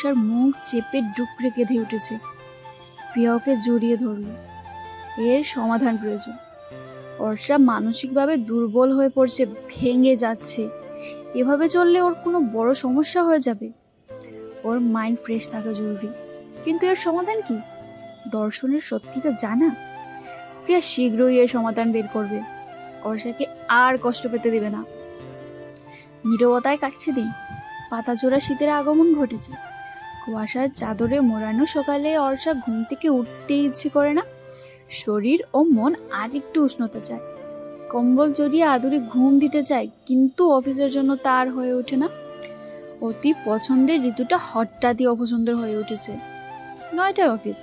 অর্ষার মুখ চেপে ডুকরে কেঁদে উঠেছে। প্রিয়া ওকে জড়িয়ে ধরল। এর সমাধান প্রয়োজন। অর্ষা মানসিকভাবে দুর্বল হয়ে পড়ছে, ভেঙে যাচ্ছে। এভাবে চললে ওর কোনো বড় সমস্যা হয়ে যাবে। ওর মাইন্ড ফ্রেশ থাকা জরুরি। কিন্তু এর সমাধান কি? দর্শনের সত্যিটা জানা? প্রিয়া শীঘ্রই এর সমাধান বের করবে। অর্ষাকে আর কষ্ট পেতে দেবে না। নীরবতায় কাটছে দিন। পাতা জোড়া শীতের আগমন ঘটেছে। কুয়াশার চাদরে মোড়ানো সকালে অর্ষা ঘুম থেকে উঠতেই ইচ্ছে করে না। শরীর ও মন আর একটু উষ্ণতা চায়। কম্বল জড়িয়ে আদুরে ঘুম দিতে চায়, কিন্তু অফিসের জন্য তার হয়ে ওঠে না। অতি পছন্দের ঋতুটা হঠাৎই অপছন্দের হয়ে উঠেছে। নয়টায় অফিস।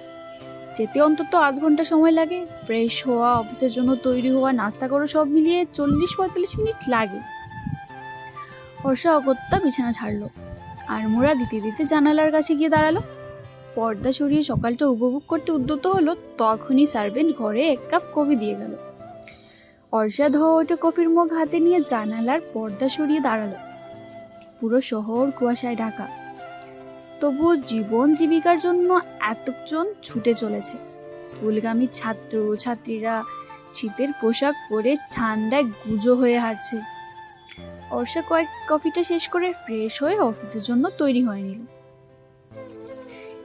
যেতে অন্তত আধ ঘণ্টা সময় লাগে। ফ্রেশ হওয়া, অফিসের জন্য তৈরি হওয়া, নাস্তা করা সব মিলিয়ে চল্লিশ পঁয়তাল্লিশ মিনিট লাগে। হর্ষা অগত্যা বিছানা ছাড়লো। আর মোড়া দিতে দিতে জানালার কাছে গিয়ে দাঁড়াল। পর্দা সরিয়ে সকালটা উপভোগ করতে উদ্যত হলো, তখনই সার্ভেন্ট ঘরে এক কাপ কফি দিয়ে গেল। অর্ষা ধোয়া ওঠে কফির মুখ হাতে নিয়ে জানালার পর্দা সরিয়ে দাঁড়াল। পুরো শহর কুয়াশায় ঢাকা। তবুও জীবন জীবিকার জন্য এতজন ছুটে চলেছে। স্কুলগামী ছাত্র ছাত্রীরা শীতের পোশাক পরে ঠান্ডায় গুজো হয়ে হারছে অর্ষা কয়েক কফিটা শেষ করে ফ্রেশ হয়ে অফিসের জন্য তৈরি হয়ে নিল।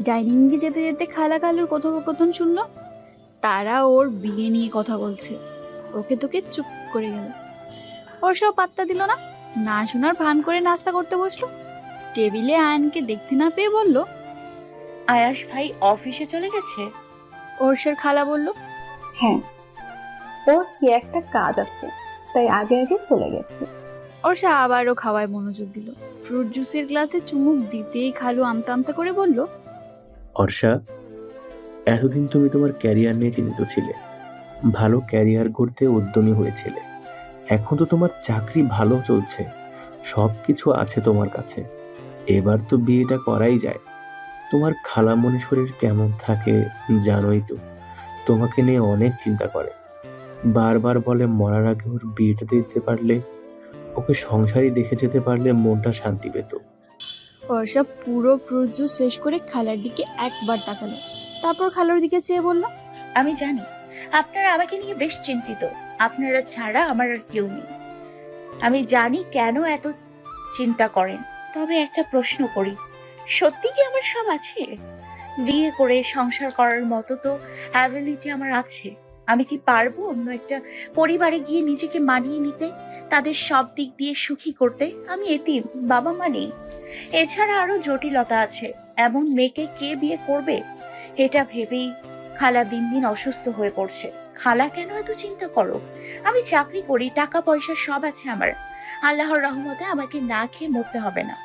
ডাইনিংয়ে যেতে যেতে খালা খালুর কথোপকথন শুনলো। তারা ওর বিয়ে নিয়ে কথা বলছে। ওকে তোকে চুপ করে গেল। অর্ষাও পাত্তা দিল না। না শোনার ভান করে নাস্তা করতে বসল। টেবিলে আয়নকে দেখতে না পেয়ে বলল আয়াস ভাই অফিসে চলে গেছে? অর্ষার খালা বলল হ্যাঁ। ওর কি একটা কাজ আছে তাই আগে আগে চলে গেছে। অর্ষা আবারও খাওয়ায় মনোযোগ দিল। ফ্রুট জুসের গ্লাসে চুমুক দিতেই খালু আমতা আমতা করে বলল, অর্ষা, এতদিন তুমি তোমার ক্যারিয়ার নিয়ে চিন্তিত ছিলে। ভালো ক্যারিয়ার গড়তে উদ্যমী হয়েছিলে। এখন তো তোমার চাকরি ভালো চলছে। সব কিছু আছে তোমার কাছে। এবার তো বিয়েটা করাই যায়। তোমার খালামণি শরীর কেমন থাকে জানোই তো। তোমাকে নিয়ে অনেক চিন্তা করে। বারবার বলে মরার আগে ওর বিয়েটা দিতে পারলে ওকে সংসারই দেখে যেতে পারলে মনটা শান্তি পেত। বর্ষা পুরো ফ্রুট জুস শেষ করে খালার দিকে একবার তাকালো। তারপর খালার দিকে চেয়ে বলল আমি জানি আপনারা আমাকে নিয়ে বেশ চিন্তিত। আপনারা ছাড়া আমার আর কেউ নেই। আমি জানি কেন এত চিন্তা করেন তবে একটা প্রশ্ন করি সত্যি কি আমার সব আছে? বিয়ে করে সংসার করার মতো তো অ্যাবিলিটি আমার আছে। আমি কি পারব অন্য একটা পরিবারে গিয়ে নিজেকে মানিয়ে নিতে, তাদের সব দিক দিয়ে সুখী করতে? আমি এতিম, বাবা মা নেই। এছাড়া আরও জটিলতা আছে। এমন মেয়েকে কে বিয়ে করবে? এটা ভেবেই খালা দিন দিন অসুস্থ হয়ে পড়ছে। খালা কেন এত চিন্তা করো? আমি চাকরি করি টাকা পয়সা সব আছে আমার। আল্লাহর রহমতে আমাকে না খেয়ে মরতে হবে না।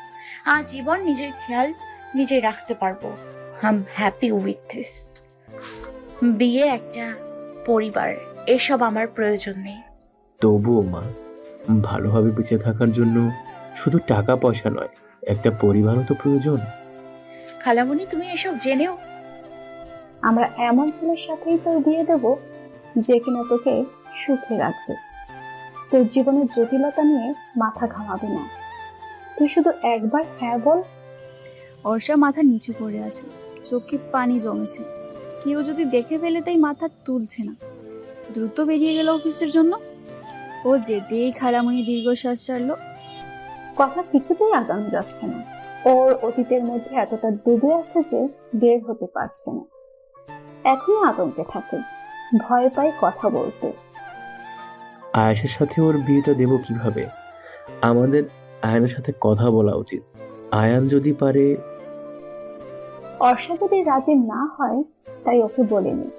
আর জীবন নিজের খেয়াল নিজে রাখতে পারব। আম হ্যাপি উইথ দিস বিয়ে একটা পরিবার এসব আমার প্রয়োজন নেই। তবুও মা ভালোভাবে বেঁচে থাকার জন্য শুধু টাকা পয়সা নয় একটা পরিবারও তো প্রয়োজন। খালামণি তুমি এসব জেনেও? আমরা এমন ছেলের সাথেই তোর বিয়ে দেব যে কিনা তোকে সুখে রাখবে। তোর জীবনের জটিলতা নিয়ে মাথা ঘামাবে না। তুই শুধু একবার হ্যাঁ বল। অর্ষা মাথা নিচু করে আছে চোখে পানি জমেছে। কেউ যদি দেখে ফেলে তাই মাথা তুলছে না। দ্রুত বেরিয়ে গেল অফিসের জন্য। ও যেতেই খালামণি দীর্ঘশ্বাস ছাড়লো। কথা কিছুতেই আগানো যাচ্ছে না। ওর অতীতের মধ্যে এতটা ডুবে আছে যে বের হতে পারছে না। এখনও আতঙ্কে থাকে। ভয় পায় কথা বলতে। আয়েশের সাথে ওর বিয়েটা দেব কীভাবে? আমাদের আয়নের সাথে কথা বলা উচিত। আয়ান যদি পারে অর্ষা যদি রাজি না হয় তাই ওকে বলেনি।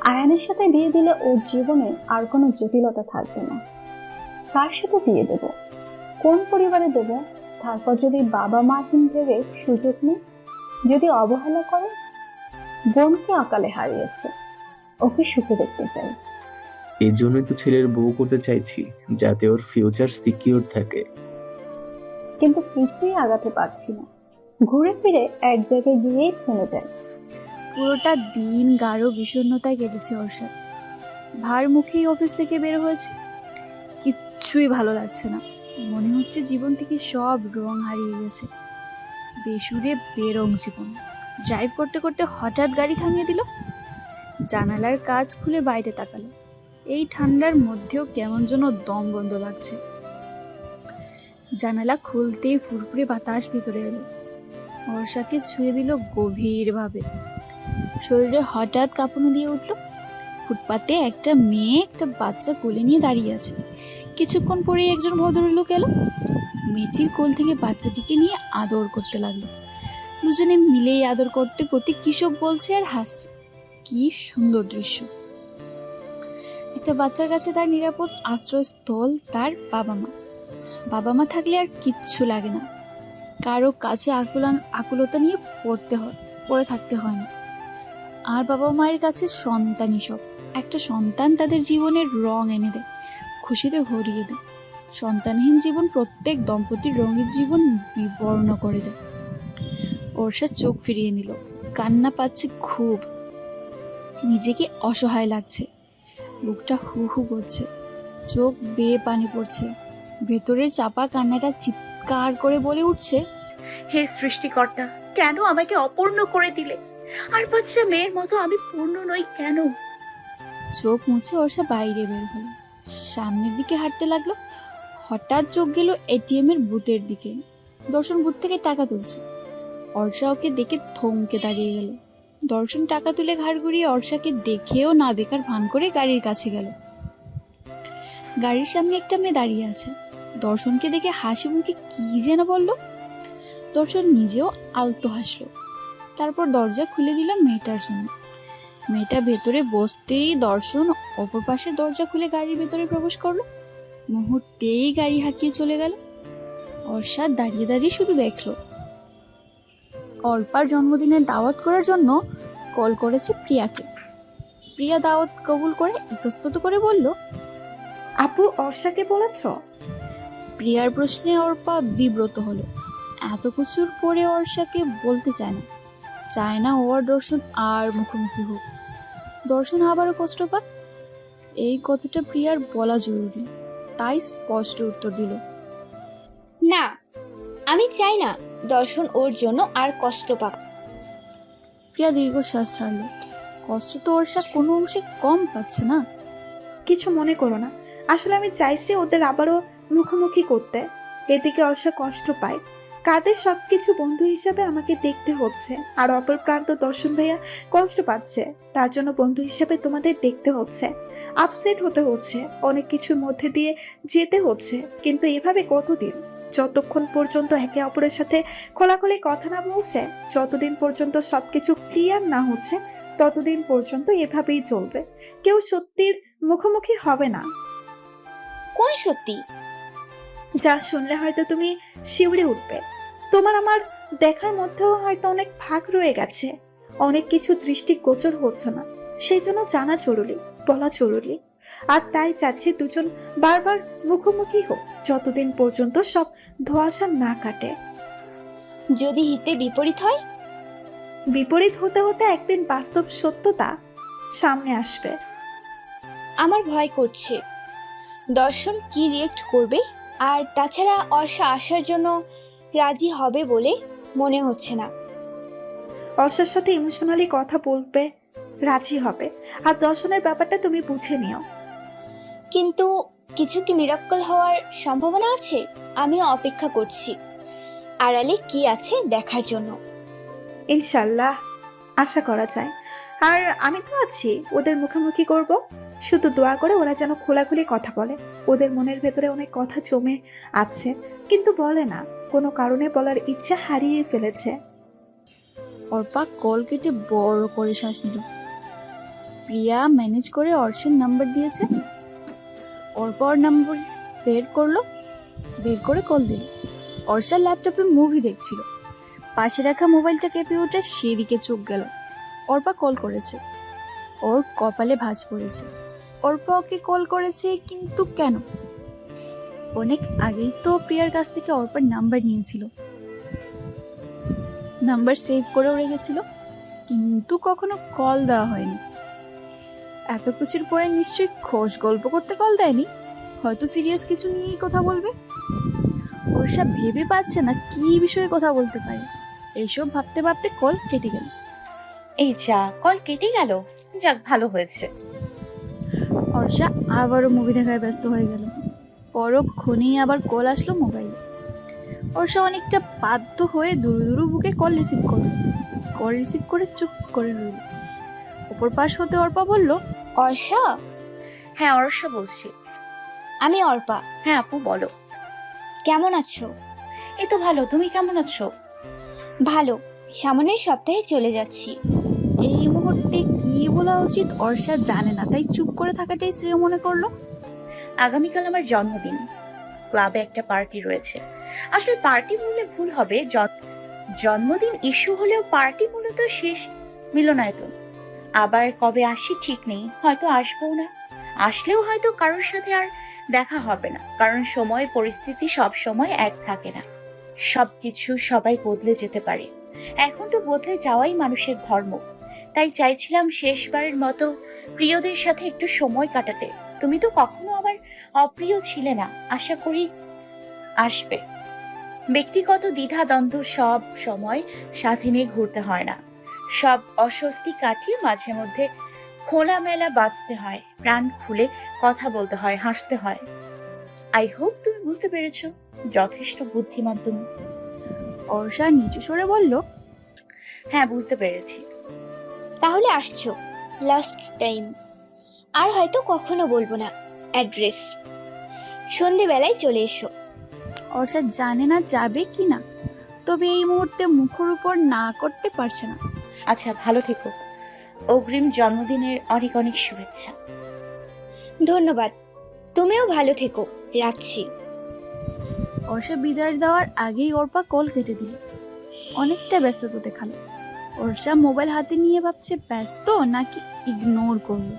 আয়ানের সাথে বিয়ে দিলে ওর জীবনে আর কোনো জটিলতা থাকবে না। কার সাথে বিয়ে দেব? কোন পরিবারে দেব? তারপর যদি বাবা মাহীন ভেবে সুযোগ নেই? যদি অবহেলা করে? বোনকে অকালে হারিয়েছে। ওকে সুখে দেখতে চাই। এর জন্যই তো ছেলের বউ করতে চাইছি যাতে ওর ফিউচার সিকিউর থাকে। কিন্তু কিছুই আগাতে পারছি না। ঘুরে ফিরে এক জায়গায় গিয়েই থেমে যায়। পুরোটা দিন গাঢ় বিষণ্ণতায় কেটেছে অর্ষা ভার মুখেই অফিস থেকে বের হয়েছে। কিচ্ছুই ভালো লাগছে না। মনে হচ্ছে জীবন থেকে সব রং হারিয়ে গেছে। বেসুরে বেরং জীবন। ড্রাইভ করতে করতে হঠাৎ গাড়ি থামিয়ে দিল। জানালার কাজ খুলে বাইরে তাকালো। এই ঠান্ডার মধ্যেও কেমন যেন দম বন্ধ লাগছে। জানালা খুলতেই ফুরফুরে বাতাস ভিতরে এলো। বর্ষাকে ছুঁয়ে দিল গভীরভাবে। শরীরে হঠাৎ কাঁপুনি দিয়ে উঠল। ফুটপাতে একটা মেয়ে একটা বাচ্চা কোলে নিয়ে দাঁড়িয়ে আছে। কিছুক্ষণ পরেই একজন ভদ্রলোক এলো। মেয়েটির কোল থেকে বাচ্চাটিকে নিয়ে আদর করতে লাগল। দুজনে মিলেই আদর করতে করতে কিসব বলছে আর হাসছে, কি সুন্দর দৃশ্য। একটা বাচ্চার কাছে তার নিরাপদ আশ্রয়স্থল তার বাবা মা। বাবা মা থাকলে আর কিচ্ছু লাগে না। কারও কাছে আকুলান আকুলতা নিয়ে পড়তে হয় পড়ে থাকতে হয় না। আর বাবা মায়ের কাছে সন্তানই সব। একটা সন্তান তাদের জীবনের রং এনে দেয়, খুশিতে ভরিয়ে দেয়। সন্তানহীন জীবন প্রত্যেক দম্পতির রঙের জীবন বিবর্ণ করে দেয়। অর্ষা চোখ ফিরিয়ে নিল, কান্না পাচ্ছে খুব। নিজেকে অসহায় লাগছে। বুকটা হু হু করছে, চোখ বেয়ে পানি পড়ছে। ভেতরের চাপা কান্নাটা চিৎকার করে বলে উঠছে, হে সৃষ্টিকর্তা, কেন আমাকে অপূর্ণ করে দিলে? আর বাচ্চা মেয়ের মতো আমি পূর্ণ নই কেন? চোখ মুছে অর্ষা বাইরে বের হলো। সামনের দিকে হাঁটতে লাগল। হঠাৎ চোখ গেল এটিএম এর বুথের দিকে। দর্শন বুথ থেকে টাকা তুলছে। অর্ষা ওকে দেখে থমকে দাঁড়িয়ে গেল। দর্শন টাকা তুলে ঘাড় ঘুরিয়ে অর্ষাকে দেখেও না দেখার ভান করে গাড়ির কাছে গেল। গাড়ির সামনে একটা মেয়ে দাঁড়িয়ে আছে। দর্শনকে দেখে হাসি মুখে কি যেন বলল। দর্শন নিজেও আলতো হাসলো। তারপর দরজা খুলে দিলাম মেয়েটার জন্য। মেয়েটা ভেতরে বসতেই দর্শন অপর পাশের দরজা খুলে গাড়ির ভেতরে প্রবেশ করল। মুহূর্তেই গাড়ি হাঁকিয়ে চলে গেল। অর্ষাদ দাঁড়িয়ে দাঁড়িয়ে শুধু দেখল। অল্পার জন্মদিনের দাওয়াত করার জন্য কল করেছে প্রিয়াকে। প্রিয়া দাওয়াত কবুল করে ইতস্তত করে বলল আপু অর্ষাকে বলেছ? প্রিয়ার প্রশ্নে অর্পা বিব্রত হলো। এত কিছুর পরে অর্ষাকে বলতে চায় না। চায় না ওর দর্শন আর মুখোমুখি হোক। দর্শন আবারও কষ্ট পাক এই কথাটা প্রিয়ার বলা জরুরি তাই স্পষ্ট উত্তর দিল। না আমি চাই না দর্শন ওর জন্য আর কষ্ট পাক। প্রিয়া দীর্ঘশ্বাস ছাড়লো। কষ্ট তো অর্ষা কোনো অংশে কম পাচ্ছে না। কিছু মনে করো না। আসলে আমি চাইছি ওদের আবারও মুখোমুখি করতে। এদিকে অর্ষা কষ্ট পায়। কাদের সবকিছু বন্ধু হিসাবে আমাকে দেখতে হচ্ছে। আর অপর প্রান্ত দর্শন ভাইয়া কষ্ট পাচ্ছে তার জন্য বন্ধু হিসাবে তোমাদের দেখতে হচ্ছে। আপসেট হতে হচ্ছে অনেক কিছুর মধ্যে দিয়ে যেতে হচ্ছে কিন্তু এভাবে কতদিন? যতক্ষণ পর্যন্ত একে অপরের সাথে খোলাখুলি কথা না বলছে যতদিন পর্যন্ত সবকিছু ক্লিয়ার না হচ্ছে ততদিন পর্যন্ত এভাবেই চলবে। কেউ সত্যির মুখোমুখি হবে না। কোন সত্যি? যা শুনলে হয়তো তুমি শিউরে উঠবে। তোমার আমার দেখার মধ্যেও হয়তো অনেক ভাগ রয়ে গেছে। অনেক কিছু দৃষ্টি গোচর হচ্ছে না। সেই জন্য জানা জরুরি বলা জরুরি। আর তাই চাচ্ছি দুজন বারবার মুখোমুখি হোক যতদিন পর্যন্ত সব ধোয়াশা না কাটে। যদি হিতে বিপরীত হয়? বিপরীত হতে হতে একদিন বাস্তব সত্যতা সামনে আসবে। আমার ভয় করছে। দর্শন কি রিয়েক্ট করবে? আর তাছাড়া অর্ষা আসার জন্য রাজি হবে বলে মনে হচ্ছে না। অর্ষার সাথে ইমোশনালি কথা বলবে রাজি হবে। আর দর্শনের ব্যাপারটা তুমি বুঝে নিও। কিন্তু কিছু কি মিরাক্কল হওয়ার সম্ভাবনা আছে? আমিও অপেক্ষা করছি। আড়ালে কি আছে দেখার জন্য। ইনশাল্লাহ আশা করা যায়। আর আমি তো আছি ওদের মুখোমুখি করব। শুধু দোয়া করে ওরা যেন খোলাখুলি কথা বলে। ওদের মনের ভেতরে অনেক কথা জমে আছে। কিন্তু বলে না। কোনো কারণে বলার ইচ্ছা হারিয়ে ফেলেছে। অর্পা কল কেটে বড় করে শ্বাস নিল। প্রিয়া ম্যানেজ করে অর্ষের নাম্বার দিয়েছে। অর্পা ওর নাম্বার বের করল, বের করে কল দিল। অর্ষার ল্যাপটপে মুভি দেখছিল। পাশে রাখা মোবাইলটা কেঁপে ওঠে সেদিকে চোখ গেল। অর্পা কল করেছে। ওর কপালে ভাঁজ পড়েছে। অর্পা ওকে কল করেছে কিন্তু কেন? অনেক আগেই তো প্রিয়ার কাছ থেকে অর্পার নাম্বার নিয়েছিল। নাম্বার সেভ করেও রেখেছিল কিন্তু কখনো কল দেওয়া হয়নি। এত কিছুর পরে নিশ্চয়ই খোশ গল্প করতে কল দেয়নি। হয়তো সিরিয়াস কিছু নিয়েই কথা বলবে। ওর সব ভেবে পাচ্ছে না কি বিষয়ে কথা বলতে পারে। এইসব ভাবতে ভাবতে কল কেটে গেল। এই যা কল কেটে গেল। যাক ভালো হয়েছে। অর্ষা আবারও মুভি দেখায় ব্যস্ত হয়ে গেল। পরক্ষণেই আবার কল আসলো মোবাইলে। অর্ষা অনেকটা বাধ্য হয়ে দুরু দুরু বুকে কল রিসিভ করল। কল রিসিভ করে চুপ করে রইল। অপর পাশ হতে অর্পা বলল অর্ষা? হ্যাঁ অরস্য বলছি। আমি অর্পা। হ্যাঁ আপু বলো। কেমন আছো? এই তো ভালো তুমি কেমন আছো? ভালো সামনের সপ্তাহে চলে যাচ্ছি। এই মুহূর্তে কি বলা উচিত অর্ষা জানে না তাই চুপ করে থাকাটাই শ্রেয় মনে করল। আগামীকাল আমার জন্মদিন। ক্লাবে একটা পার্টি রয়েছে। আসলে পার্টি বললে ভুল হবে জন্মদিন ইস্যু হলেও পার্টি মূলত শেষ মিলনায়তন। আবার কবে আসি ঠিক নেই, হয়তো আসব না। আসলেও হয়তো কারোর সাথে আর দেখা হবে না, কারণ সময়, পরিস্থিতি সব সময় এক থাকে না। সব কিছু সবাই বদলে যেতে পারে। এখন তো বদলে যাওয়াই মানুষের ধর্ম। তাই চাইছিলাম শেষবারের মতো প্রিয়দের সাথে একটু সময় কাটাতে। তুমি তো কখনো আমার অপ্রিয় ছিলে না আশা করি আসবে। ব্যক্তিগত দ্বিধা দ্বন্দ্ব সব সময় সাথে নিয়ে ঘুরতে হয় না। সব অস্বস্তি কাটিয়ে মাঝে মধ্যে খোলামেলা বাঁচতে হয় প্রাণ খুলে কথা বলতে হয় হাসতে হয়। আই হোপ তুমি বুঝতে পেরেছ যথেষ্ট বুদ্ধিমান তুমি। অর্ষা নিচু সরে বলল হ্যাঁ বুঝতে পেরেছি। তাহলে আসছো লাস্ট টাইম আর হয়তো কখনো বলব না অ্যাড্রেস সন্ধেবেলায় চলে এসো। অর্ষা জানে না যাবে কি না তবে এই মুহূর্তে মুখের উপর না করতে পারছে না। আচ্ছা ভালো থেকো। অগ্রিম জন্মদিনের অনেক অনেক শুভেচ্ছা। ধন্যবাদ। তুমিও ভালো থেকো। রাখছি। অর্ষা বিদায় দেওয়ার আগেই অর্পা কল কেটে দিল। অনেকটা ব্যস্ততা দেখাল। অর্ষা মোবাইল হাতে নিয়ে ভাবছে, ব্যস্ত নাকি ইগনোর করল?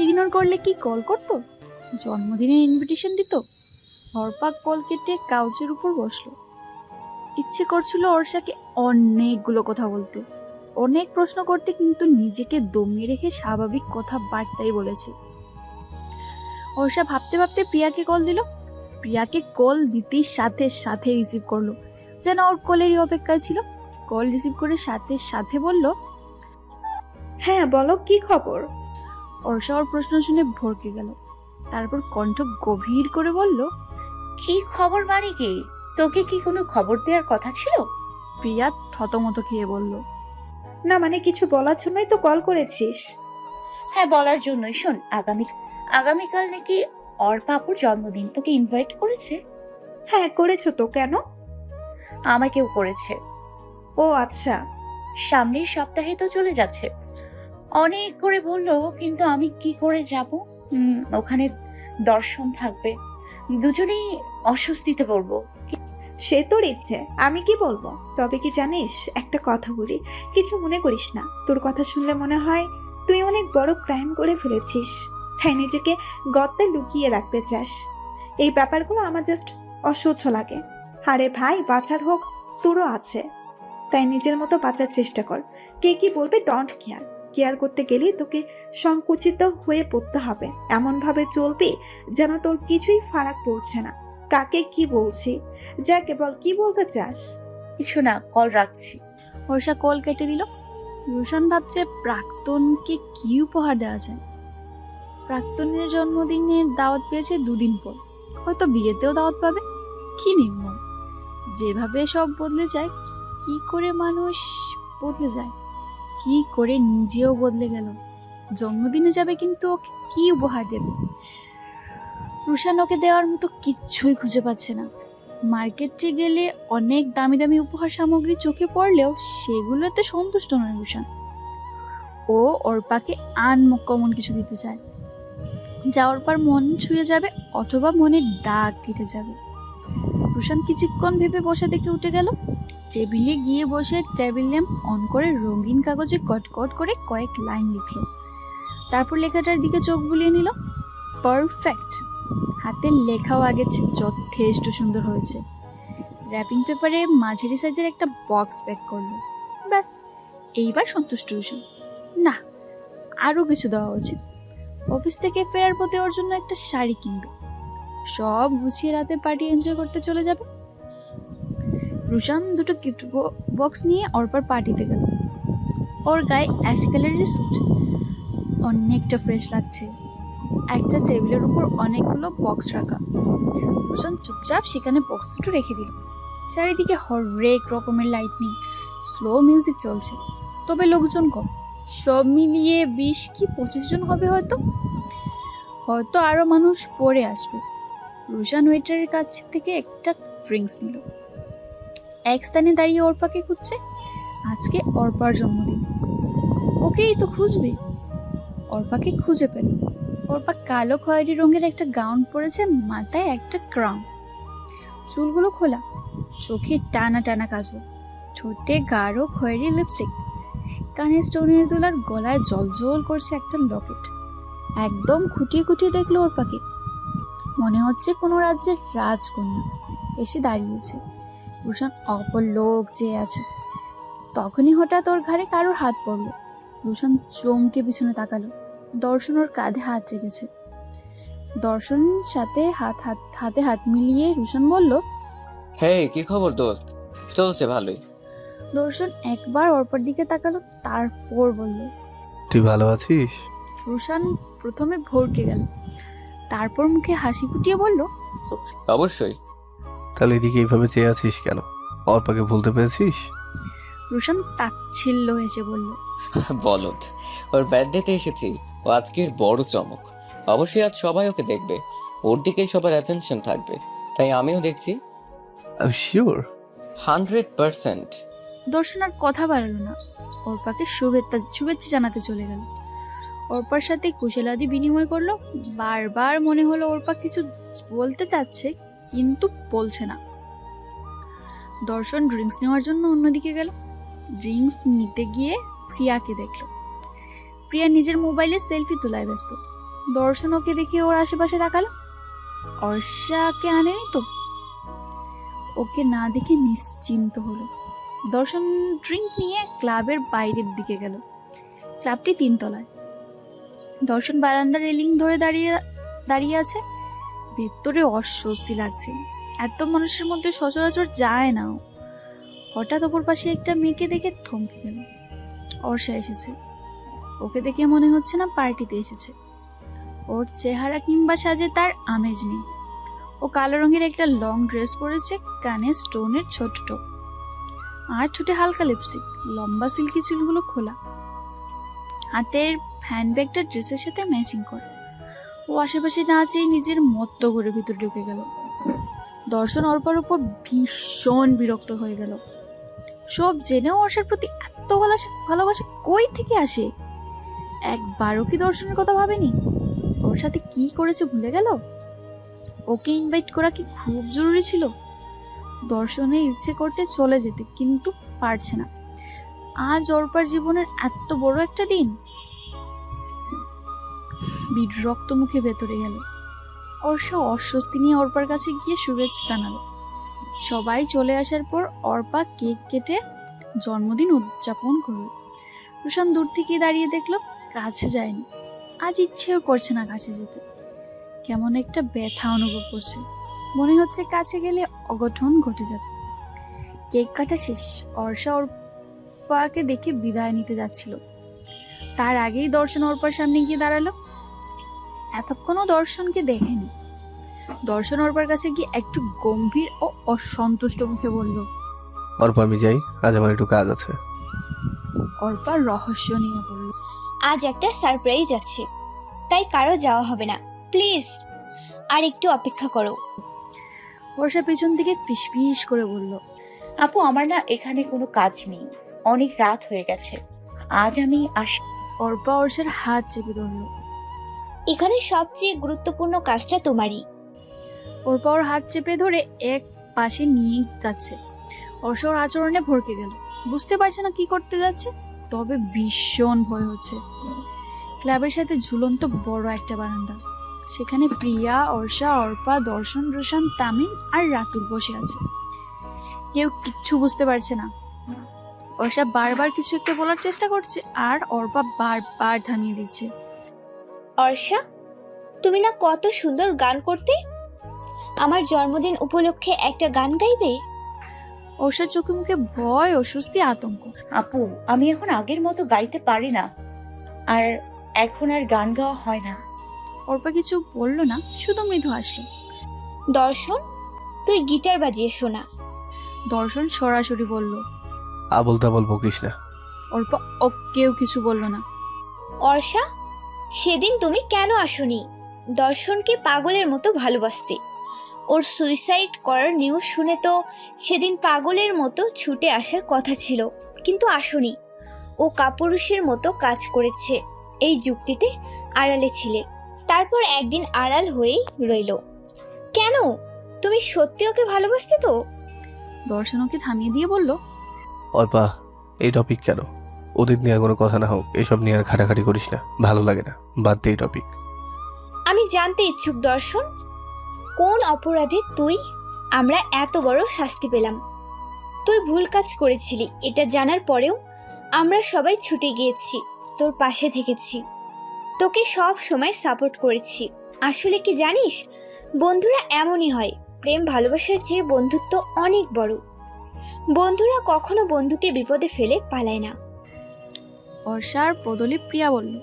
ইগনোর করলে কি কল করতো? জন্মদিনের ইনভিটেশন দিত। অর্পা কল কেটে কাউচের উপর বসল। ইচ্ছে করছিল অর্ষাকে অনেকগুলো কথা বলতে। অনেক প্রশ্ন করতে কিন্তু নিজেকে দমিয়ে রেখে স্বাভাবিক কথা বার্তাই বলেছে। অর্ষা ভাবতে ভাবতে প্রিয়াকে কল দিল। প্রিয়াকে কল দিতেই সাথে সাথে রিসিভ করল। যেন ওর কলেরই অপেক্ষায় ছিল। কল রিসিভ করে সাথে সাথে বলল হ্যাঁ বলো কি খবর? অর্ষা ওর প্রশ্ন শুনে ভরকে গেল। তারপর কণ্ঠ গভীর করে বলল কি খবর মানে কি তোকে কি কোনো খবর দেওয়ার কথা ছিল? প্রিয়া থতমত খেয়ে বলল না মানে কিছু বলার জন্যই তো কল করেছিস। হ্যাঁ বলার জন্যই। শোন আগামী আগামীকাল নাকি অর্পাপুর জন্মদিন। তোকে ইনভাইট করেছে? হ্যাঁ করেছ তো কেন? আমাকেও করেছে। ও আচ্ছা। সামনের সপ্তাহে তো চলে যাচ্ছে। অনেক করে বলল, কিন্তু আমি কি করে যাব? ওখানে দর্শন থাকবে। দুজনেই অস্বস্তিতে পড়ব। সে তোর ইচ্ছে, আমি কি বলব? তবে কি জানিস, একটা কথা বলি, কিছু মনে করিস না। তোর কথা শুনলে মনে হয়, তুই অনেক বড় ক্রাইম করে ফেলেছিস। তাই নিজেকে গর্তে লুকিয়ে রাখতে চাস। এই ব্যাপারগুলো আমার জাস্ট অসহ্য লাগে। আরে ভাই, বাঁচার হোক, তোরও আছে। তাই নিজের মতো বাঁচার চেষ্টা কর। কে কি বলবে ডন্ট কেয়ার কেয়ার করতে গেলে তোকে সংকুচিত হয়ে পড়তে হবে। এমনভাবে চলবে যেন তোর কিছুই ফারাক পড়ছে না। কাকে কি বলছি? যা কেবল কি বলতে চাস? কিছু না কল রাখছি। অর্ষা কল কেটে দিল। রোশন ভাবছে প্রাক্তনকে কি উপহার দেওয়া যায়। প্রাক্তনের জন্মদিনের দাওয়াত পেয়েছে দুদিন পর। হয়তো বিয়েতেও দাওয়াত পাবে। কি নির্মম। যেভাবে সব বদলে যায় কি করে মানুষ বদলে যায়? কি করে নিজেও বদলে গেল? জন্মদিনে যাবে কিন্তু ওকে কি উপহার দেবে? রুশান ওকে দেওয়ার মতো কিচ্ছুই খুঁজে পাচ্ছে না। মার্কেটে গেলে অনেক দামি দামি উপহার সামগ্রী চোখে পড়লেও সেগুলোতে সন্তুষ্ট নয় রুশান। ও অর্পাকে আনকমন কিছু দিতে চায়। যা অর্পার মন ছুঁয়ে যাবে অথবা মনের দাগ কেটে যাবে। রুশান কিছুক্ষণ ভেবে বসে দেখে উঠে গেল টেবিলে গিয়ে বসে টেবিল ল্যাম্প অন করে রঙিন কাগজে কটকট করে কয়েক লাইন লিখল। তারপর লেখাটার দিকে চোখ বুলিয়ে নিল। পারফেক্ট। হাতের লেখাও চেয়ে যথেষ্ট সুন্দর হয়েছে। র্যাপিং পেপারে মাঝারি সাইজের একটা বক্স প্যাক করল। ব্যাস, এইবার সন্তুষ্ট রুশন না, আরও কিছু দেওয়া উচিত। অফিস থেকে ফেরার পথে ওর জন্য একটা শাড়ি কিনবে। সব গুছিয়ে রাতে পার্টি এনজয় করতে চলে যাবে। রুশান দুটো গিফট বক্স নিয়ে অর্পার পার্টিতে গেল। ওর গায়ে অ্যাশ কালারের স্যুট অনেকটা ফ্রেশ লাগছে। একটা টেবিলের উপর অনেকগুলো বক্স রাখা। রুশান চুপচাপ সেখানে বক্স দুটো রেখে দিল। চারিদিকে হরেক রকমের লাইটনিং স্লো মিউজিক চলছে। তবে লোকজন কম। সব মিলিয়ে বিশ কি পঁচিশ জন হবে হয়তো? হয়তো আরও মানুষ পরে আসবে। রুশান ওয়েটারের কাছ থেকে একটা ড্রিঙ্কস নিল। এক স্থানে দাঁড়িয়ে অর্পাকে খুঁজছে। আজকে অর্পার জন্মদিন। ওকেই তো খুঁজবে। অর্পাকে খুঁজে পেল। অর্পা কালো খয়েরি রঙের একটা গাউন পরেছে, মাথায় একটা ক্রাউন। চুলগুলো খোলা। চোখে টানা টানা কাজল। ঠোঁটে গাঢ় খয়েরি লিপস্টিক। কানে স্টোনের দুলার গলায় জল করছে একটা লকেট। একদম খুঁটিয়ে খুঁটিয়ে দেখল ওর পাকে মনে হচ্ছে কোনো রাজ্যের রাজকন্যা এসে দাঁড়িয়েছে। রুশান অপর লোক চেয়ে আছে। তখনই হঠাৎ ওর ঘাড়ে কারোর হাত পড়ল। রুশান চমকে পিছনে তাকালো। দর্শন ওর কাঁধে হাত রেখেছে। দর্শন সাথে হাত হাত হাতে হাত মিলিয়ে রুশান বলল হে কি খবর দোস্ত? চলছে ভালোই। দর্শন একবার অর্পর দিকে তাকালো তারপর বলল তুই ভালো আছিস? রুশান প্রথমে ভরকে গেল। তারপর মুখে হাসি ফুটিয়ে বলল অবশ্যই। তাহলে এদিকে এইভাবে চেয়ে আছিস কেন? অর্পাকে ভুলতে পেরেছিস? রুশান তাচ্ছিল্য হেসে বলল বলদ ওর বার্থডেতে এসেছি। ও আজকের বড় চমক। অবশ্যই আজ সবাই ওকে দেখবে। ওর দিকেই সবার অ্যাটেনশন থাকবে। তাই আমিও দেখছি। Sure hundred percent. দর্শন আর কথা বাড়ালো না। অর্পাকে শুভেচ্ছা শুভেচ্ছা জানাতে চলে গেল। অর্পার সাথে কুশলাদি বিনিময় করল। বারবার মনে হলো অর্পা কিছু বলতে চাচ্ছে কিন্তু বলছে না। দর্শন ড্রিঙ্কস নেওয়ার জন্য অন্যদিকে গেল। ড্রিঙ্কস নিতে গিয়ে প্রিয়াকে দেখল। প্রিয়া নিজের মোবাইলে সেলফি তোলায় ব্যস্ত। দর্শন ওকে দেখে ওর আশেপাশে তাকালো। অর্ষাকে আনেনি তো? ওকে না দেখে নিশ্চিন্ত হলো। দর্শন ড্রিঙ্ক নিয়ে ক্লাবের বাইরের দিকে গেল। ক্লাবটি তিনতলায়। দর্শন বারান্দার রেলিং ধরে দাঁড়িয়ে দাঁড়িয়ে আছে। ভেতরে অস্বস্তি লাগছে। এত মানুষের মধ্যে সচরাচর যায় না। হঠাৎ অপর পাশে একটা মেয়েকে দেখে থমকে গেল। অর্ষা এসেছে। ওকে দেখে মনে হচ্ছে না পার্টিতে এসেছে। ওর চেহারা কিংবা সাজে তার আমেজ নেই। ও কালো রঙের একটা লং ড্রেস পরেছে, কানে স্টোনের ছোট টোপ। আর ঠোঁটে হালকা লিপস্টিক, লম্বা সিল্কি চুলগুলো খোলা। হাতের হ্যান্ডব্যাগটা ড্রেসের সাথে ম্যাচিং করে। ও আশেপাশে না চেয়ে নিজের মত্ত করে ভিতরে ঢুকে গেল। দর্শন অর্পার উপর ভীষণ বিরক্ত হয়ে গেল। সব জেনেও অর্ষার প্রতি এত ভালোবাসা ভালোবাসা কই থেকে আসে? একবারও কি দর্শনের কথা ভাবেনি? ওর সাথে কি করেছে ভুলে গেল? ওকে ইনভাইট করা কি খুব জরুরি ছিল? দর্শনে ইচ্ছে করছে চলে যেতে, কিন্তু পারছে না। আজ অর্পার জীবনের এত বড় একটা দিন বিরক্ত মুখে ভেতরে গেল। অর্ষা অস্বস্তি নিয়ে অর্পার কাছে গিয়ে শুভেচ্ছা জানালো। সবাই চলে আসার পর অর্পা কেক কেটে জন্মদিন উদযাপন করল। রুশান দূর থেকে দাঁড়িয়ে দেখল কাছে যায়নি। আজ ইচ্ছেও করছে না কাছে যেতে। কেমন একটা ব্যথা অনুভব করছে। মনে হচ্ছে কাছে গেলে অঘটন ঘটে যাবে। কেক কাটা শেষ। অর্ষা অর্পাকে দেখে বিদায় নিতে যাচ্ছিল। তার আগেই দর্শন অর্পার সামনে গিয়ে দাঁড়াল। এতক্ষণও দর্শনকে দেখেনি। দর্শন অর্পার কাছে গিয়ে একটু গম্ভীর ও অসন্তুষ্ট মুখে বলল অর্পা আমি যাই। আজ আমার একটু কাজ আছে। অর্পার রহস্য নিয়ে বলল আজ একটা সারপ্রাইজ আছে তাই কারও যাওয়া হবে না। প্লিজ আর একটু অপেক্ষা করো। বর্ষা পেছন থেকে ফিসফিস করে বলল আপু আমার না এখানে কোনো কাজ নেই। অনেক রাত হয়ে গেছে। আজ আমি আস অর্পা অর্ষার হাত চেপে ধরল এখানে সবচেয়ে গুরুত্বপূর্ণ কাজটা তোমারই। ওর হাত চেপে ধরে এক পাশে নিয়ে যাচ্ছে। ওর আচরণে ভরকে গেল। বুঝতে পারছে না কি করতে যাচ্ছে, তবে ভীষণ ভয় হচ্ছে। ক্লাবের সাথে ঝুলন্ত বড় একটা বারান্দা। সেখানে প্রিয়া, অর্ষা, অর্পা, দর্শন, রোশান, তামিম আর রাতুল বসে আছে। কেউ কিচ্ছু বুঝতে পারছে না। অর্ষা বারবার কিছু একটা বলার চেষ্টা করছে আর অর্পা বারবার থামিয়ে দিচ্ছে। অর্ষা তুমি না কত সুন্দর গান করতে। আমার জন্মদিন উপলক্ষে একটা গান গাইবে? অর্ষার চোখে মুখে ভয় অস্বস্তি আতঙ্ক। আপু আমি এখন আগের মতো গাইতে পারি না। আর এখন আর গান গাওয়া হয় না। অর্পা কিছু বলল না শুধু মৃদু আসলো দর্শন তুই গিটার বাজিয়ে শোনা। দর্শন সরাসরি বলল আবল তাবল বকিস না। অর্পা ও কেউ কিছু বলল না। অর্ষা সেদিন তুমি কেন আসনি? দর্শনকে পাগলের মতো ভালোবাসতে। ওর সুইসাইড করার নিউজ শুনে তো সেদিন পাগলের মতো ছুটে আসার কথা ছিল কিন্তু আসনি। ও কাপুরুষের মতো কাজ করেছে এই যুক্তিতে আড়ালে ছিলে। তারপর একদিন আড়াল হয়েই রইল। কেন? তুমি সত্যি ওকে ভালোবাসতে তো? দর্শন ওকে থামিয়ে দিয়ে বলল অর্পা এই টপিক কেন? অতীত নিয়ে আর কোনো কথা না হোক, এসব নিয়ে আর ঘাটাঘাটি করিস না। ভালো লাগে না। বাদ দে টপিক আমি জানতে ইচ্ছুক, দর্শন। কোন অপরাধে তুই, আমরা এত বড় শাস্তি পেলাম? তুই ভুল কাজ করেছিলি, এটা জানার পরেও আমরা সবাই ছুটে গিয়েছি, তোর পাশে থেকেছি। তোকে সব সময় সাপোর্ট করেছি। আসলে কি জানিস, বন্ধুরা এমনই হয়, প্রেম ভালোবাসার চেয়ে বন্ধুত্ব অনেক বড়। বন্ধুরা কখনো বন্ধুকে বিপদে ফেলে পালায় না। অর্ষা আর পদলি প্রিয়া বলল,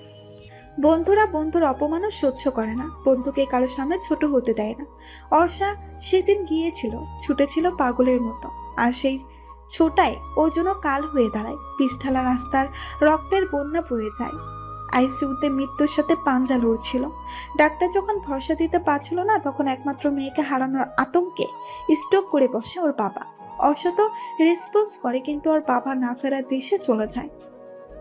বন্ধুরা, বন্ধুর অপমানও সহ্য করে না। বন্ধুকে কারোর সামনে ছোট হতে দেয় না। অর্ষা সেদিন গিয়েছিল, ছুটেছিল পাগলের মতো। আর সেই ছোটায় ও জন্য কাল হয়ে দাঁড়ায়। পিষ্ঠালা রাস্তার রক্তের বন্যা বয়ে যায়। আইসিউতে মৃত্যুর সাথে পাঞ্জা লড়ছিল। ডাক্তার যখন ভরসা দিতে পারছিল না, তখন একমাত্র মেয়েকে হারানোর আতঙ্কে স্ট্রোক করে বসে ওর বাবা। অর্ষা তো রেসপন্স করে, কিন্তু ওর বাবা না ফেরার দেশে চলে যায়।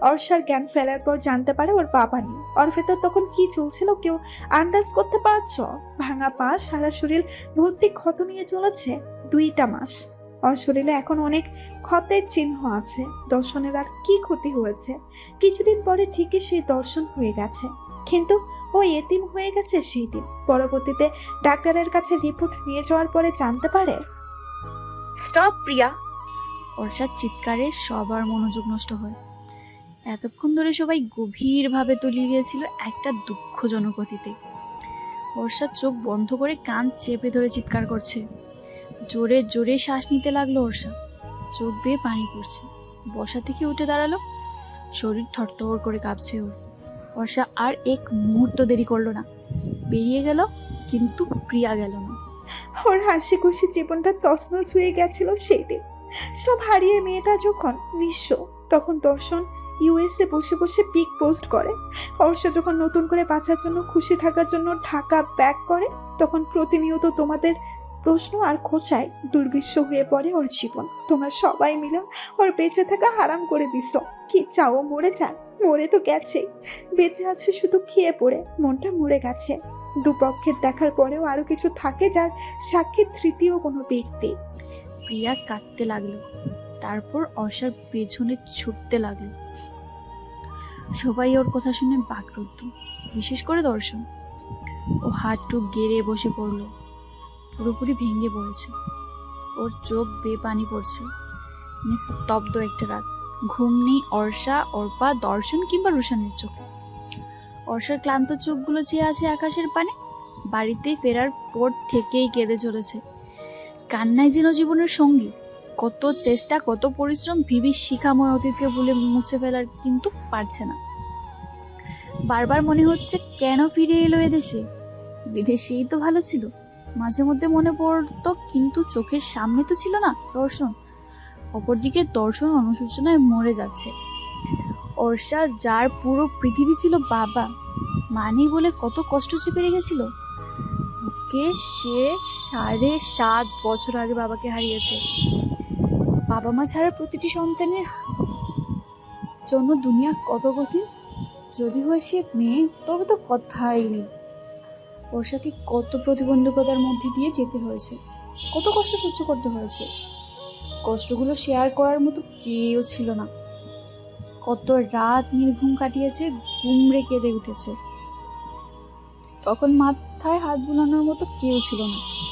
অর্ষার জ্ঞান ফেলার পর জানতে পারে ওর বাবা নেই। ওর তখন কি চলছিল কেউ আন্দাজ করতে পারছ? ভাঙা পা, সারা শরীর ভর্তি ক্ষত নিয়ে চলেছে দুইটা মাস। ওর শরীরে এখন অনেক ক্ষতের চিহ্ন আছে। দর্শনের আর কি ক্ষতি হয়েছে? কিছুদিন পরে ঠিকই সেই দর্শন হয়ে গেছে। কিন্তু ও এতিম হয়ে গেছে সেই দিন। পরবর্তীতে ডাক্তারের কাছে রিপোর্ট নিয়ে যাওয়ার পরে জানতে পারে। স্টপ, প্রিয়া। অর্ষার চিৎকারে সবার মনোযোগ নষ্ট হয়। এতক্ষণ ধরে সবাই গভীরভাবে তলিয়ে গিয়েছিল একটা দুঃখজনক অতীতে। অর্ষার চোখ বন্ধ করে কান চেপে ধরে চিৎকার করছে। জোরে জোরে শ্বাস নিতে লাগল অর্ষা চোখ বেয়ে পানি পড়ছে। বসা থেকে উঠে দাঁড়াল। শরীর থরথর করে কাঁপছে ওর। অর্ষা আর এক মুহূর্ত দেরি করল না। বেরিয়ে গেল, কিন্তু প্রিয়া গেল না। ওর হাসি খুশি জীবনটা তছনছ হয়ে গেছিল সেই দিন। সব হারিয়ে মেয়েটা যখন নিঃস্ব, তখন দর্শন ইউএসএ বসে বসে পিক পোস্ট করে। অবশ্য যখন নতুন করে বাঁচার জন্য, খুশি থাকার জন্য ঢাকা ব্যাক করে, তখন প্রতিনিয়ত তোমাদের প্রশ্ন আর খোঁচায় দুর্বিশ্ব হয়ে পড়ে ওর জীবন। তোমরা সবাই মিলে ওর বেঁচে থাকা হারাম করে দিস কি চাও মরে যা মরে তো গেছেই বেঁচে আছে শুধু খেয়ে পড়ে, মনটা মরে গেছে। দুপক্ষের দেখার পরেও আরও কিছু থাকে যার সাক্ষী তৃতীয় কোনো ব্যক্তি। প্রিয়া কাঁদতে লাগল, তারপর অর্ষার পেছনে ছুটতে লাগল। সবাই ওর কথা শুনে বাকরুদ্ধ, বিশেষ করে দর্শন। ও হাঁটু গেড়ে বসে পড়ল, পুরোপুরি ভেঙে পড়েছে। ওর চোখ বেপানি পড়ছে। নিস্তব্ধ একটা রাত। ঘুম নেই অর্ষা, অর্পা, দর্শন কিংবা রুশানের চোখে। অর্ষার ক্লান্ত চোখগুলো চেয়ে আছে আকাশের পানে বাড়িতে ফেরার পর থেকেই কেঁদে চলেছে। কান্নাই যেন জীবনের সঙ্গী। কত চেষ্টা, কত পরিশ্রম ভিবি শিখাময় অতীতকে ভুলে মুছে ফেলার কিন্তু পারছে না। বারবার মনে হচ্ছে কেন ফিরে এলো এদেশে বিদেশেই তো ভালো ছিল। মাঝে মধ্যে মনে পড়তো, কিন্তু চোখের সামনে তো ছিল না দর্শন। অপরদিকে দর্শন অনুশোচনায় মরে যাচ্ছে। অর্ষা, যার পুরো পৃথিবী ছিল বাবা মানি বলে কত কষ্ট চেপে রেখেছিল। ওকে সে সাড়ে সাত বছর আগে বাবাকে হারিয়েছে। বাবা মা ছাড়া প্রতিটি সন্তানের জন্য দুনিয়া কত কঠিন? যদি হয় সে মেয়ে, তবে তো কথাই নেই। বর্ষাকে কত প্রতিবন্ধকতার মধ্যে দিয়ে যেতে হয়েছে। কত কষ্ট সহ্য করতে হয়েছে। কষ্টগুলো শেয়ার করার মতো কেউ ছিল না। কত রাত নির্ঘুম কাটিয়েছে ঘুমড়ে কেঁদে উঠেছে। তখন মাথায় হাত বুলানোর মতো কেউ ছিল না।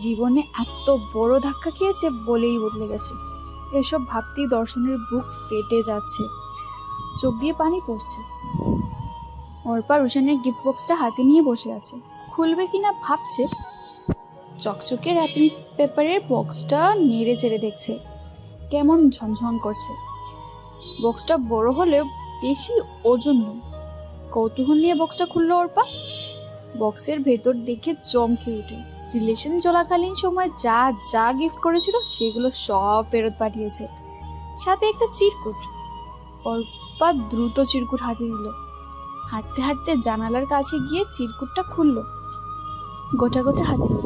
জীবনে এত বড় ধাক্কা খেয়েছে বলেই বদলে গেছে। এসব ভাবতেই দর্শনের বুক ফেটে যাচ্ছে। চোখ দিয়ে পানি পড়ছে। অর্পা রুশানের গিফট বক্সটা হাতে নিয়ে বসে আছে। খুলবে কিনা ভাবছে। চকচকে র্যাপিং পেপারের বক্সটা নেড়ে চেড়ে দেখছে। কেমন ঝনঝন করছে। বক্সটা বড় হলেও বেশি ওজন কৌতূহল নিয়ে বক্সটা খুললো অর্পা। বক্সের ভেতর দেখে চমকে ওঠে রিলেশন চলাকালীন সময় যা যা গিফট করেছিল সেগুলো সব ফেরত পাঠিয়েছে। সাথে একটা চিরকুট। অর্পা দ্রুত চিরকুট হাতে দিল হাঁটতে হাঁটতে জানালার কাছে গিয়ে চিরকুটটা খুললো। গোটা গোটা হাতে লেখা